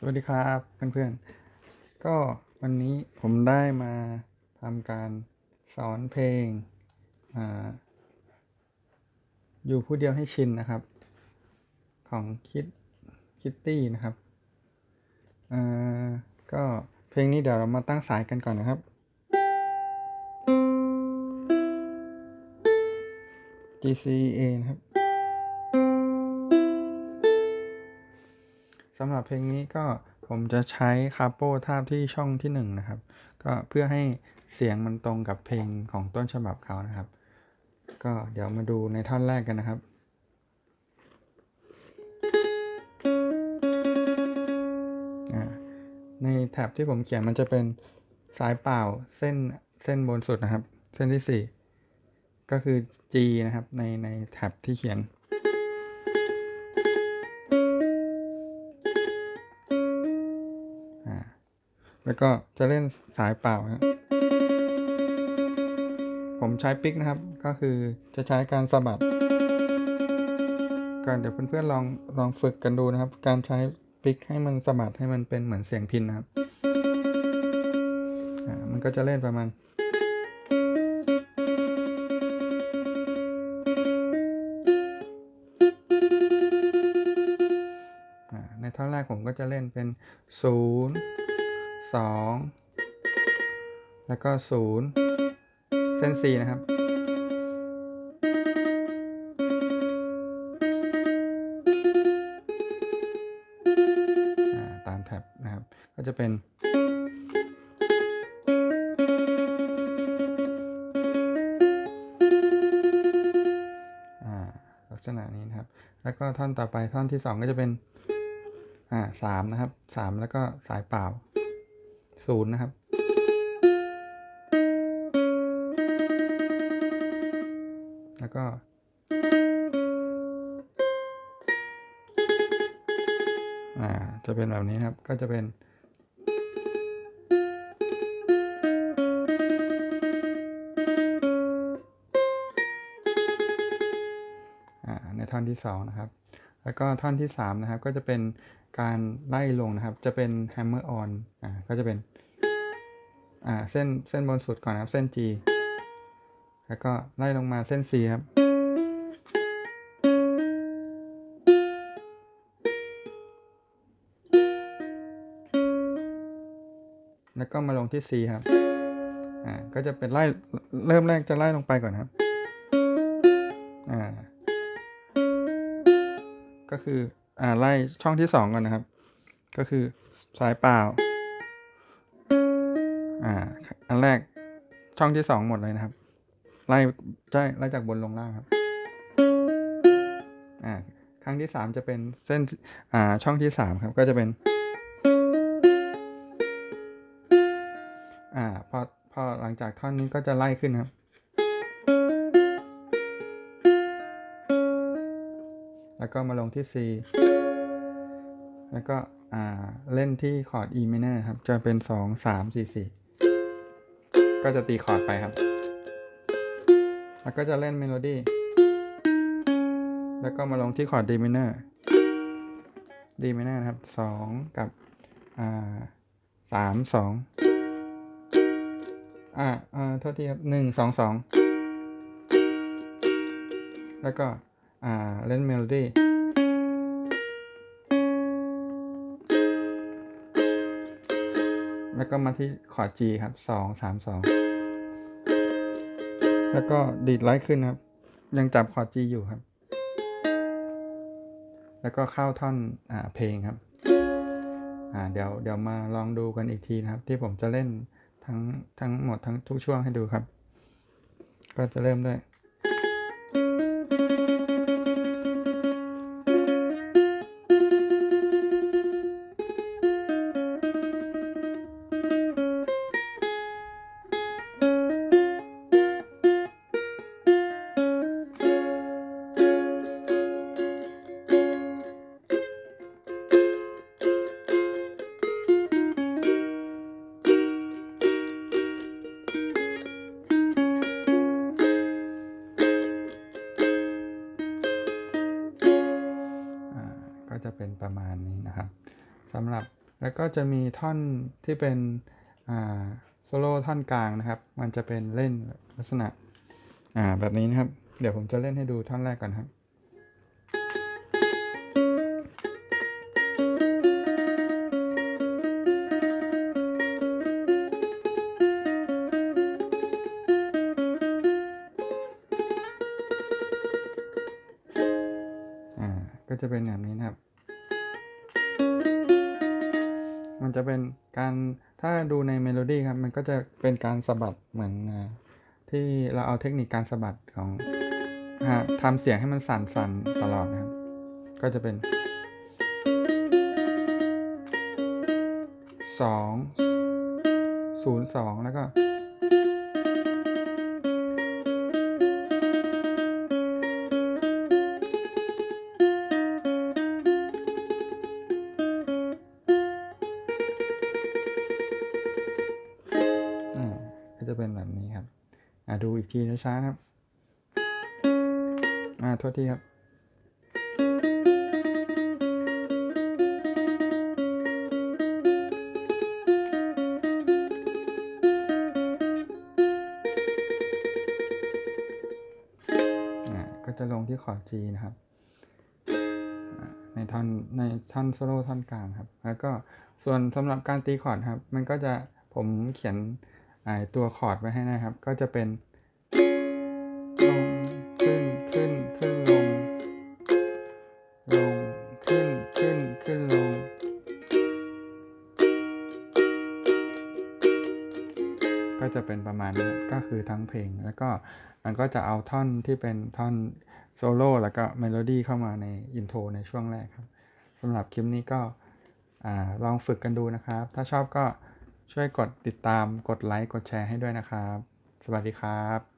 สวัสดีครับเพื่อนๆ ก็วันนี้ผมได้มาทำการสอนเพลงออยู่ผู้เดียวให้ชินนะครับ ของคิดคิตตี้นะครับอ่าก็เพลงนี้เดี๋ยวเรามาตั้งสายกันก่อนนะครับ G C A นะครับ สำหรับเพลงนี้ก็ผมจะใช้คาโปทาบที่ช่องที่หนึ่งนะครับ ก็เพื่อให้เสียงมันตรงกับเพลงของต้นฉบับเขานะครับ ก็เดี๋ยวมาดูในท่อนแรกกันนะครับในแท็บที่ผมเขียนมันจะเป็นสายเปล่าเส้นเส้นบนสุดนะครับ เส้นที่สี่ก็คือ G นะครับในในแท็บที่เขียน แล้วก็จะเล่นสายเปล่าครับผมใช้ปิกนะครับ ก็คือจะใช้การสะบัดก็เดี๋ยวเพื่อนๆลองลองฝึกกันดูนะครับ การใช้ปิกให้มันสะบัดให้มันเป็นเหมือนเสียงพินนะครับอ่ามันก็จะเล่นประมาณในท่อนแรกผมก็จะเล่นเป็น 0 2 แล้วก็ 0 เส้น C นะครับ ตามแท็บนะครับ ก็จะเป็นลักษณะนี้นะครับ แล้วก็ท่อนต่อไปท่อนที่ 2 ก็จะเป็นอ่าสามนะครับสามแล้วก็สายเปล่า ศูนย์นะครับ แล้วก็ อ่า จะเป็นแบบนี้ครับ ก็จะเป็น อ่า ในท่อนที่สองนะครับ แล้วก็ท่อนที่สามนะครับก็จะเป็นการไล่ลงนะครับ จะเป็น hammer on อ่าก็จะเป็นอ่าเส้นเส้นบนสุดก่อนนะครับเส้น G แล้วก็ไล่ลงมาเส้น C ครับแล้วก็มาลงที่ C ครับ อ่า ก็จะเป็นไล่ เริ่มแรกจะไล่ลงไปก่อนนะครับ ก็คืออ่าไล่ช่องที่สองก่อนนะครับ ก็คือสายเปล่าอ่าอันแรกช่องที่สองหมดเลยนะครับ ไล่ใช่ไล่จากบนลงล่างครับอ่าครั้งที่สามจะเป็นเส้นอ่าช่องที่สามครับ ก็จะเป็นอ่าพอพอหลังจากท่อนนี้ก็จะไล่ขึ้นครับ แล้วก็มาลงที่ C แล้วก็เล่นที่คอร์ด E minor ครับ จะเป็น 2 3 4 4 ก็จะตีคอร์ดไปครับ แล้วก็จะเล่นเมโลดี้ แล้วก็มาลงที่คอร์ด D minor D minor นะครับ 2 กับอ่า3 2อ่าอ่าโทษทีครับ1 2 2แล้วก็ อ่าเล่นเมโลดี้แล้วก็มาที่คอร์ด G ครับสองสามสองแล้วก็ดีดไลท์ขึ้นครับ ยังจับคอร์ด G อยู่ครับ แล้วก็เข้าท่อนอ่าเพลงครับอ่าเดี๋ยวเดี๋ยวมาลองดูกันอีกทีนะครับ ที่ผมจะเล่นทั้งทั้งหมดทั้งทุกช่วงให้ดูครับ ก็จะเริ่มด้วย จะเป็นประมาณนี้นะครับสำหรับแล้วก็จะมีท่อนที่เป็นอ่าโซโล่ท่อนกลางนะครับ มันจะเป็นเล่นลักษณะอ่าแบบนี้นะครับ เดี๋ยวผมจะเล่นให้ดูท่อนแรกก่อนครับอ่าก็จะเป็นแบบนี้นะครับ มันจะเป็นการถ้าดูในเมโลดี้ครับมันก็จะเป็นการสะบัดเหมือนที่เราเอาเทคนิคการสะบัดของทำเสียงให้มันสั่นๆตลอดนะครับ ก็จะเป็นสองศูนย์สองแล้วก็ จะเป็นแบบนี้ครับอ่าดูอีกทีช้าๆครับอ่าโทษทีครับก็จะลงที่คอร์ด G นะครับ ในท่อนในท่อนโซโล่ท่อนกลางครับ แล้วก็ส่วนสำหรับการตีคอร์ดครับ มันก็จะผมเขียน ตัวคอร์ดไว้ให้นะครับ ก็จะเป็นลงขึ้นขึ้นขึ้นลง ลงขึ้นขึ้นขึ้นลง ก็จะเป็นประมาณนี้ก็คือทั้งเพลงแล้วก็มันก็จะเอาท่อนที่เป็นท่อนโซโล่แล้วก็เมโลดี้เข้ามาในอินโทรในช่วงแรกครับสำหรับคลิปนี้ก็อลองฝึกกันดูนะครับ ถ้าชอบก็ ช่วยกดติดตามกดไลค์กดแชร์ให้ด้วยนะครับ สวัสดีครับ